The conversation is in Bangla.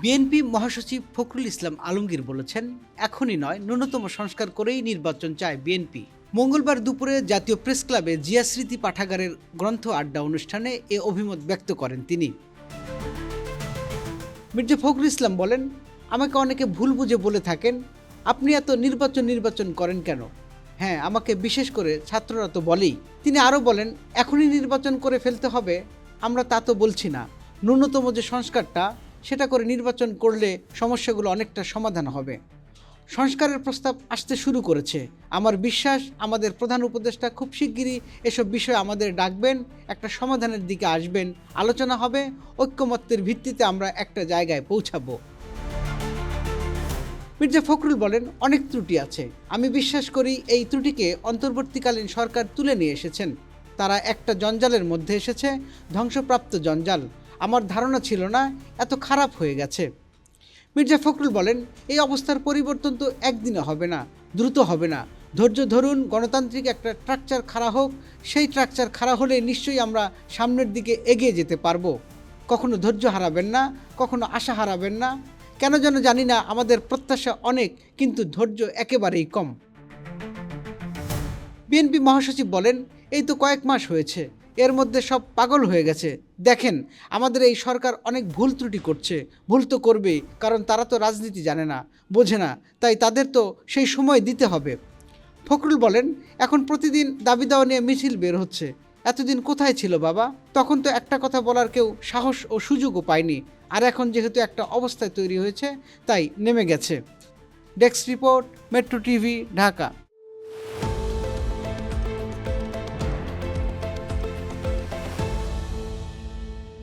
বিএনপি মহাসচিব ফখরুল ইসলাম আলমগীর বলেছেন, এখনই নয়, ন্যূনতম সংস্কার করেই নির্বাচন চায় বিএনপি। মঙ্গলবার দুপুরে জাতীয় প্রেস ক্লাবে জিয়া স্মৃতি পাঠাগারের গ্রন্থ আড্ডা অনুষ্ঠানে এ অভিমত ব্যক্ত করেন তিনি। মির্জা ফখরুল ইসলাম বলেন, আমাকে অনেকে ভুল বুঝে বলে থাকেন, আপনি এত নির্বাচন নির্বাচন করেন কেন? হ্যাঁ আমাকে বিশেষ করে ছাত্ররা তো বলেই। তিনি আরও বলেন, এখনই নির্বাচন করে ফেলতে হবে, আমরা তা তো বলছি না। ন্যূনতম যে সংস্কারটা সেটা করে নির্বাচন করলে সমস্যাগুলো অনেকটা সমাধান হবে। সংস্কারের প্রস্তাব আসতে শুরু করেছে। আমার বিশ্বাস, আমাদের প্রধান উপদেষ্টা খুব শিগগিরই এসব বিষয়ে আমাদের ডাকবেন, একটা সমাধানের দিকে আসবেন। আলোচনা হবে, ঐক্যমত্যের ভিত্তিতে আমরা একটা জায়গায় পৌঁছাবো। মির্জা ফখরুল বলেন, অনেক ত্রুটি আছে। আমি বিশ্বাস করি এই ত্রুটিকে অন্তর্বর্তীকালীন সরকার তুলে নিয়ে এসেছেন। তারা একটা জঞ্জালের মধ্যে এসেছে, ধ্বংসপ্রাপ্ত জঞ্জাল। আমার ধারণা ছিল না, এত খারাপ হয়ে গেছে। মির্জা ফখরুল বলেন, এই অবস্থার পরিবর্তন তো একদিনে হবে না, দ্রুত হবে না। ধৈর্য ধরুন, গণতান্ত্রিক একটা স্ট্রাকচার খাড়া হোক, সেই স্ট্রাকচার খাড়া হলে নিশ্চয়ই আমরা সামনের দিকে এগিয়ে যেতে পারব। কখনো ধৈর্য হারাবেন না, কখনো আশা হারাবেন না। কেন যেন জানি না, আমাদের প্রত্যাশা অনেক, কিন্তু ধৈর্য একেবারেই কম। বিএনপি মহাসচিব বলেন, এই তো কয়েক মাস হয়েছে এর মধ্যে সব পাগল হয়ে গেছে। দেখেন, আমাদের এই সরকার অনেক ভুল ত্রুটি করছে। ভুল তো করবেই, কারণ তারা তো রাজনীতি জানে না, বোঝে না। তাই তাদের তো সেই সময় দিতে হবে। ফখরুল বলেন, এখন প্রতিদিন দাবি দাওয়া নিয়ে মিছিল বের হচ্ছে। এতদিন কোথায় ছিল বাবা? তখন তো একটা কথা বলার কেউ সাহস ও সুযোগও পায়নি। আর এখন যেহেতু একটা অবস্থায় তৈরি হয়েছে, তাই নেমে গেছে। Desk report, metro TV, Dhaka.